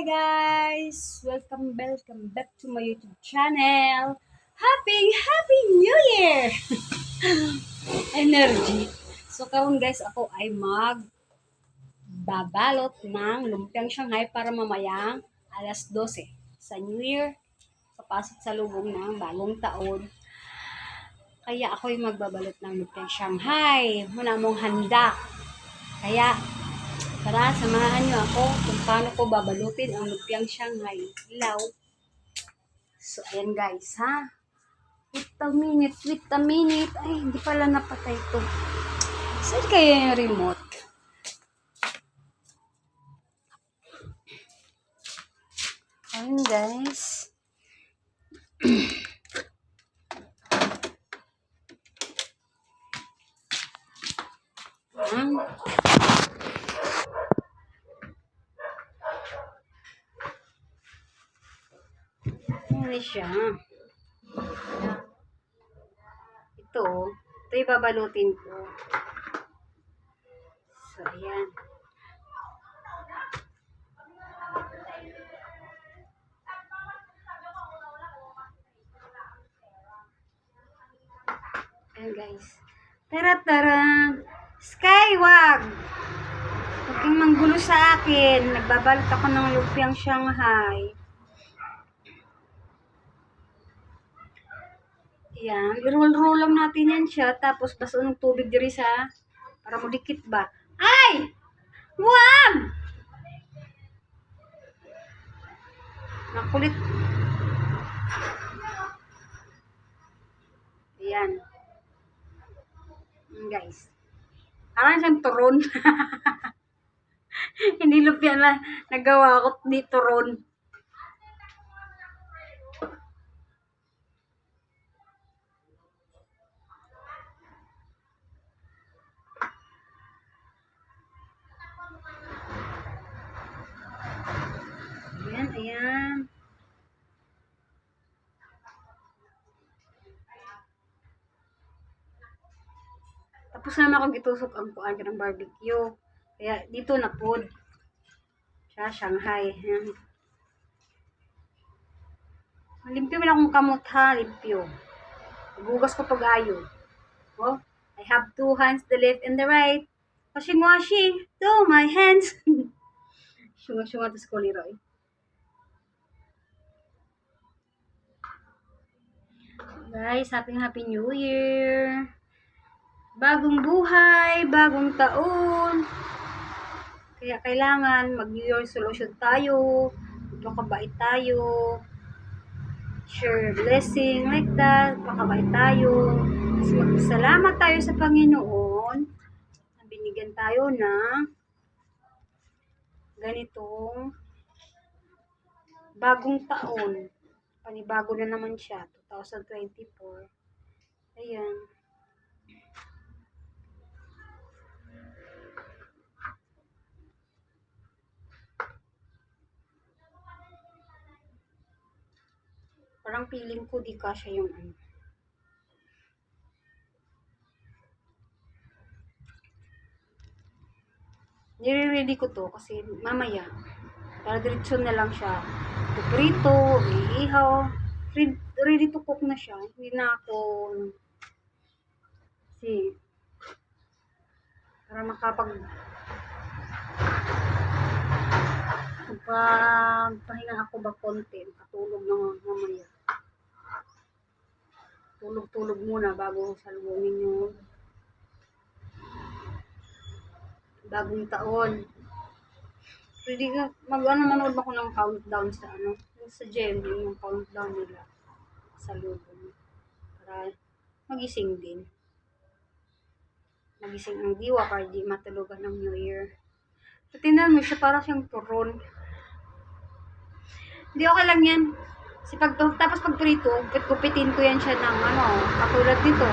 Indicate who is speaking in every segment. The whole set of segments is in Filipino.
Speaker 1: Hi guys! Welcome, welcome back to my YouTube channel. Happy, Happy New Year! Energy. So karon guys, ako ay mag babalot ng lumpiang Shanghai para mamayang alas 12 sa New Year. Papasok sa lubong ng bagong taon. Kaya ako ay magbabalot ng lumpiang Shanghai. Muna mong handa. Kaya Tara, samahan niyo ako kung paano ko babalutin ang lumpiang Shanghai. Ilaw. So, ayan guys, ha? Wait a minute, wait a minute. Ay, hindi pala napatay to. Saan kaya yung remote? Ayan guys. Ayan. Ano siya? Ito, ito ibabalutin ko. So, ayan. Ayan guys. Tara-tara! Skywag! Huwag kang manggulo sa akin. Nagbabalot ako ng lumpiang Shanghai. Yan. I-roll-roll lang natin yan siya. Tapos, baso ng tubig diri sa para mo dikit ba. Ay! Wag! Nakulit. Ayan. Yan, guys. Parang siyang turon. Hindi lupya na nagawa ko di turon. Ayan. Tapos naman akong itusok ang kuan ka ng barbecue. Kaya dito na pod. Siya, Shanghai. Ayan. Limpyo mo lang akong kamot ha, limpyo. Gugas ko pag-ayo. Oh, I have two hands, the left and the right. Washing, washing. To my hands. Shunga-shunga to sa Leroy. Guys, happy happy new year. Bagong buhay, bagong taon. Kaya kailangan mag-New Year resolution tayo. Magpakabait tayo. Share blessing like that. Pakabait tayo. Kasi magpasalamat tayo sa Panginoon. na Binigyan tayo na ganitong bagong taon. Panibago na naman siya. 2024. Ayan. Parang feeling ko di kasya yung ano. Nire-ready ko to kasi mamaya para diretso na lang siya. Prito, iihaw. Ready, to cook na siya. Hindi na ako kasi para makapag magpapahinga ako ba konti, katulog na mamaya. Tulog-tulog muna bago salubungin yung bagong taon. Pwede ka, mag ano manood ako ng countdown sa ano, sa gym, yung countdown nila sa lubong. Para magising din. Magising ang diwa para di matulugan ng New Year. So, tingnan mo siya, para siyang turon. Hindi okay lang yan. Kasi pag, tapos pag prito, gupit-gupitin ko yan siya ng ano, katulad nito.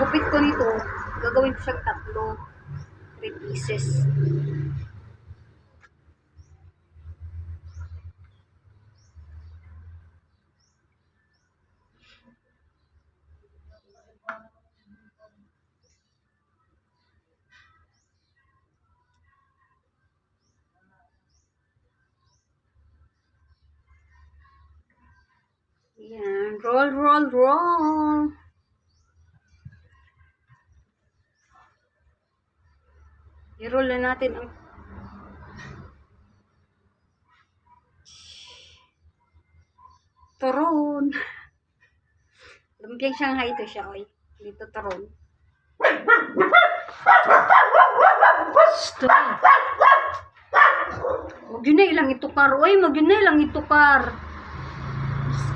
Speaker 1: Gupit ko nito, gagawin ko siyang tatlo. Three pieces. Roll, roll, roll. I-roll na natin ang turon. Lumpiang Shanghai ito siya, oy. Dito turon. Stop. Huwag yun na ilang itukar. Oy, mag yun na ilang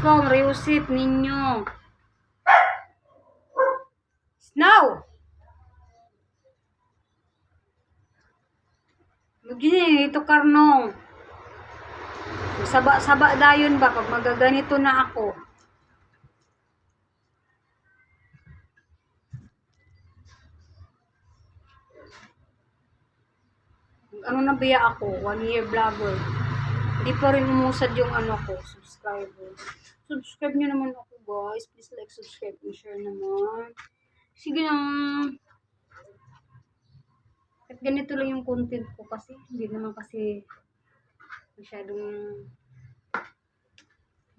Speaker 1: ko, mariusip ninyo. Snow! Huwag yun na itukar nung. Saba-saba dayon ba pag magaganito na ako. ano na biya ako, one year vlogger. Hindi pa rin umusad yung ano ko, subscriber. Subscribe nyo naman ako guys. Please like, subscribe, and share naman. Sige na. At ganito lang yung content ko kasi. Hindi naman kasi masyadong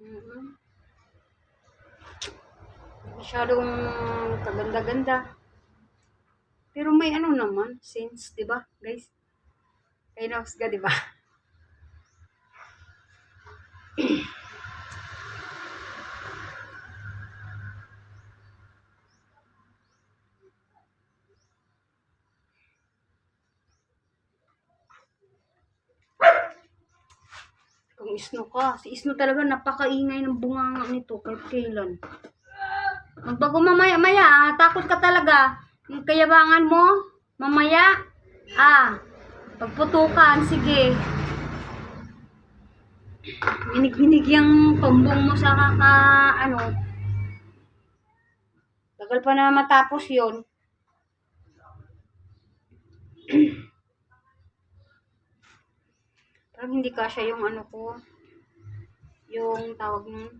Speaker 1: mm masyadong kaganda-ganda. Pero may ano naman, sense, 'di ba, guys? Kay ka, di ba? Kung isno ka. Si isno talaga napakaingay ng bunganga nito kahit kailan. Magbago mamaya, maya, ah. takot ka talaga. Yung kayabangan mo, mamaya, ah, Pagputukan, sige. Ginig-ginig yung tumbong mo sa kaka, ano. Tagal pa na matapos yon Parang hindi kasya yung ano ko. Yung tawag nun.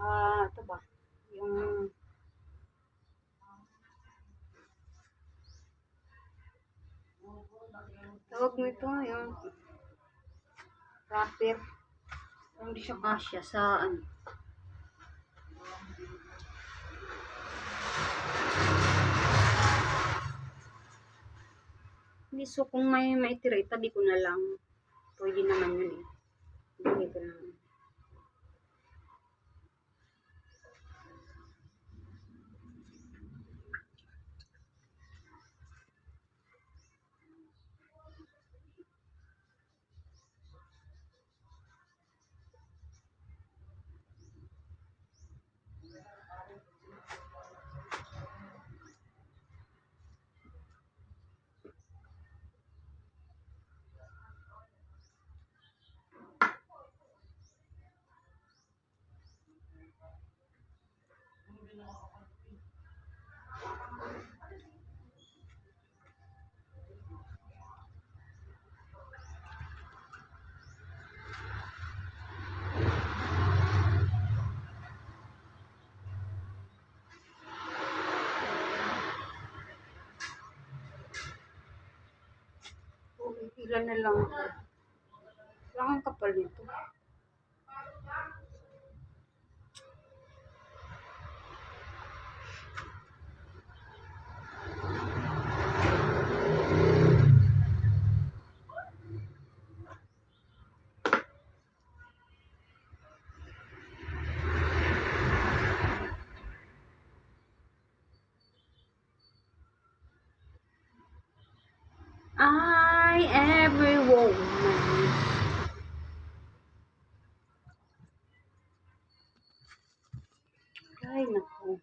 Speaker 1: Ah, uh, ito ba? Yung Tawag mo ito, yung wrapper. Hindi siya kasya sa ano. Hindi, so kung may maitira, itabi ko na lang. Pwede naman yun eh. Hindi ko na Ilan na lang. Lang ang kapal nito. I every woman. Ay, naku.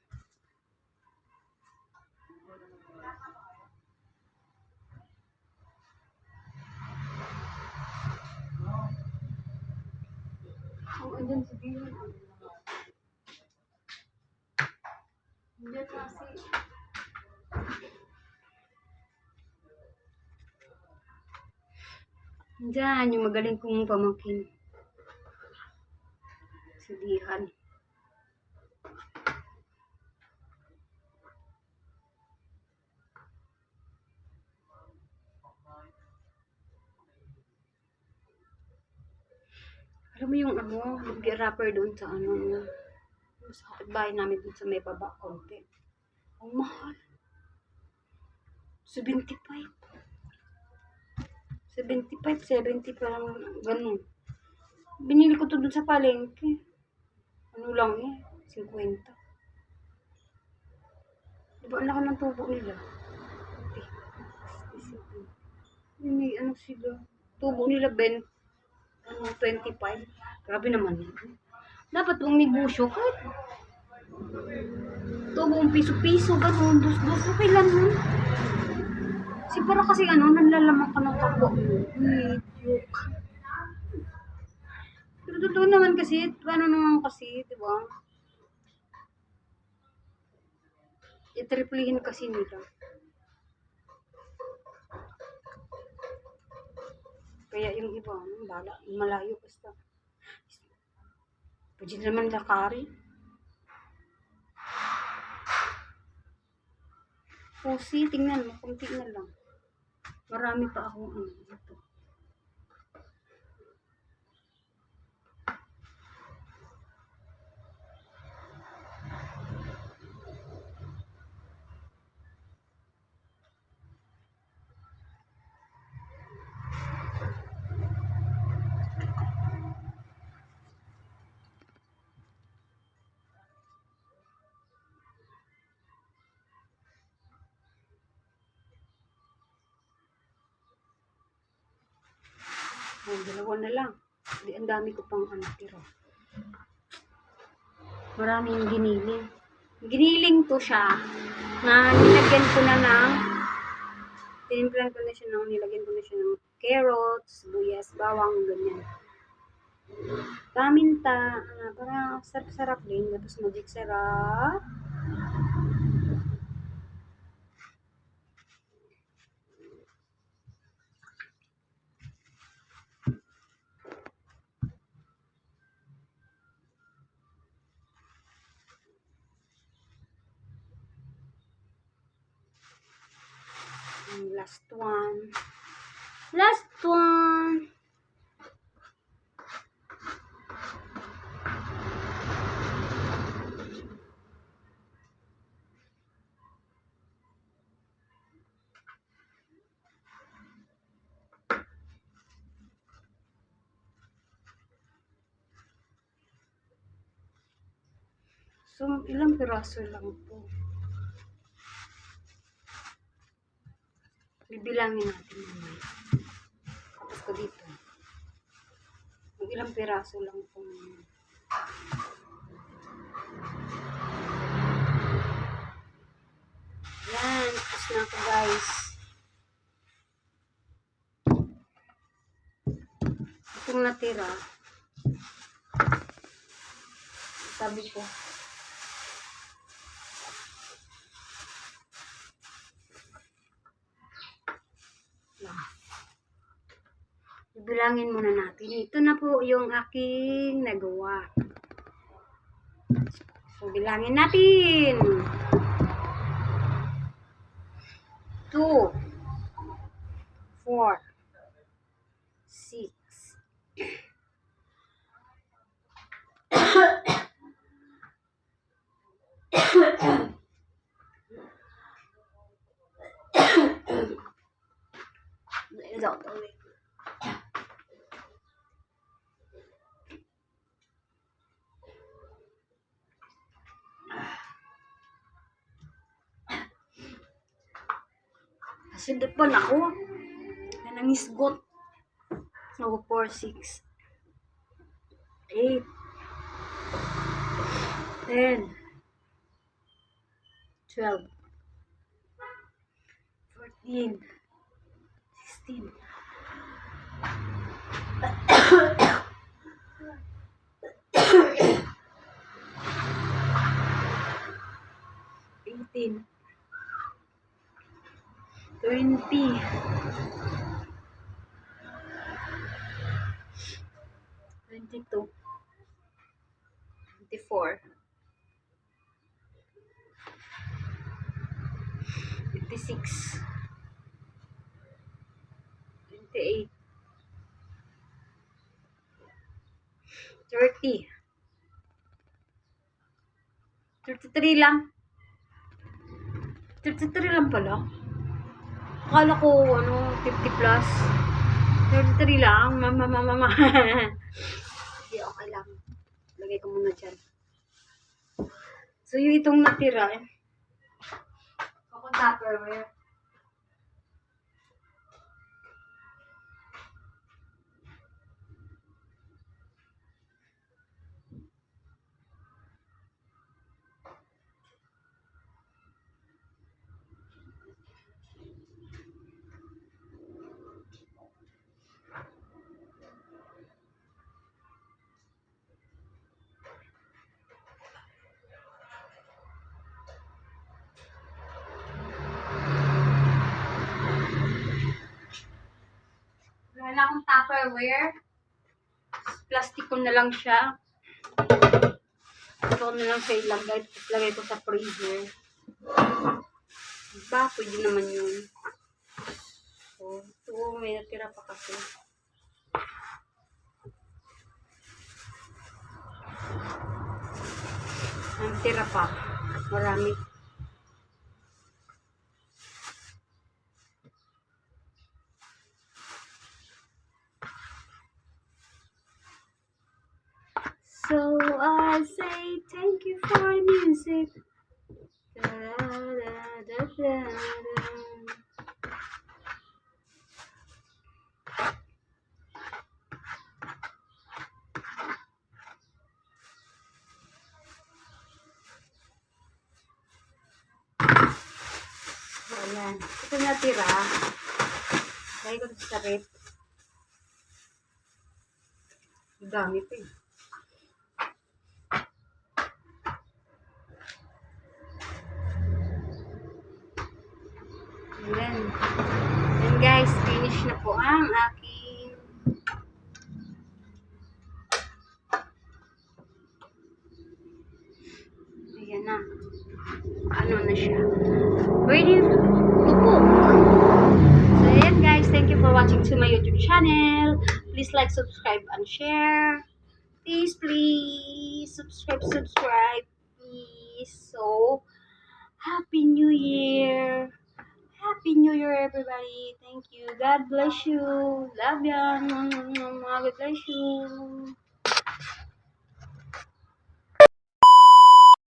Speaker 1: Andyan si Dion. Andyan kasi. Diyan, yung magaling kong pamangkin. Si Alam mo yung ano, lumpia wrapper doon sa ano, sa bahay namin doon sa may baba, konti. Ang mahal. 75. 75, 70 parang ganun. Binili ko to doon sa palengke. Ano lang eh, 50. Diba ang laki ng tubo nila? May ano sila, tubo nila Ben, ano, 25. Grabe naman. Dapat kung negosyo, kahit tubong piso-piso, ganun, dos-dos, okay lang yun. Kasi para kasi ano, nanlalaman ka ng mo. Medyo. Pero totoo naman kasi, ano naman kasi, di ba? Itriplihin kasi nila. Kaya yung iba, ano, bala, malayo basta. Pwede naman lakari. Pusi, tingnan mo, kunti na lang. Marami pa akong ano dito. Ang dalawa na lang. Di, ang dami ko pang ano, tira. Maraming giniling. Giniling to siya na nilagyan ko na ng tinimplan ko na siya ng nilagyan ko na siya ng carrots, buyas, bawang, ganyan. Paminta, ah, para sarap-sarap din. Tapos magic sarap. And last one. Last one. So, ilang piraso lang po. Bibilangin natin mamaya. Tapos ko dito. Mag ilang piraso lang po. Yan. Tapos na ako guys. Itong natira. Sabi ko. Ibilangin muna natin. Ito na po yung aking nagawa. So, bilangin natin. 2 4 6 Để na ako. Na nangisgot. So, 4, 6, 8, 10, 12, 14, 16, eighteen, twenty, twenty-two, twenty-four, twenty-six, twenty-eight, 30. 33 lang. 33 lang pala. Akala ko, ano, 50 plus. 33 lang. Mama, mama, mama. Hindi, okay lang. Lagay ko muna dyan. So, yung itong natira, eh. Ako tupperware. Na akong Tupperware. Plastic na lang siya. Ito na lang siya ilagay. Ilagay ko sa freezer. Diba? Pwede naman yun. So, ito, may natira pa kasi. Ang tira pa. Marami. So I say thank you for music. Da, da, da, ayan. Ito natira. Lagay ko dito sa. Ang dami pa eh. Siya. Ready cook. So ayan guys, thank you for watching to my YouTube channel. Please like, subscribe, and share. Please, please, subscribe, subscribe. Please. So, Happy New Year! Happy New Year, everybody. Thank you. God bless you. Love ya. God bless you.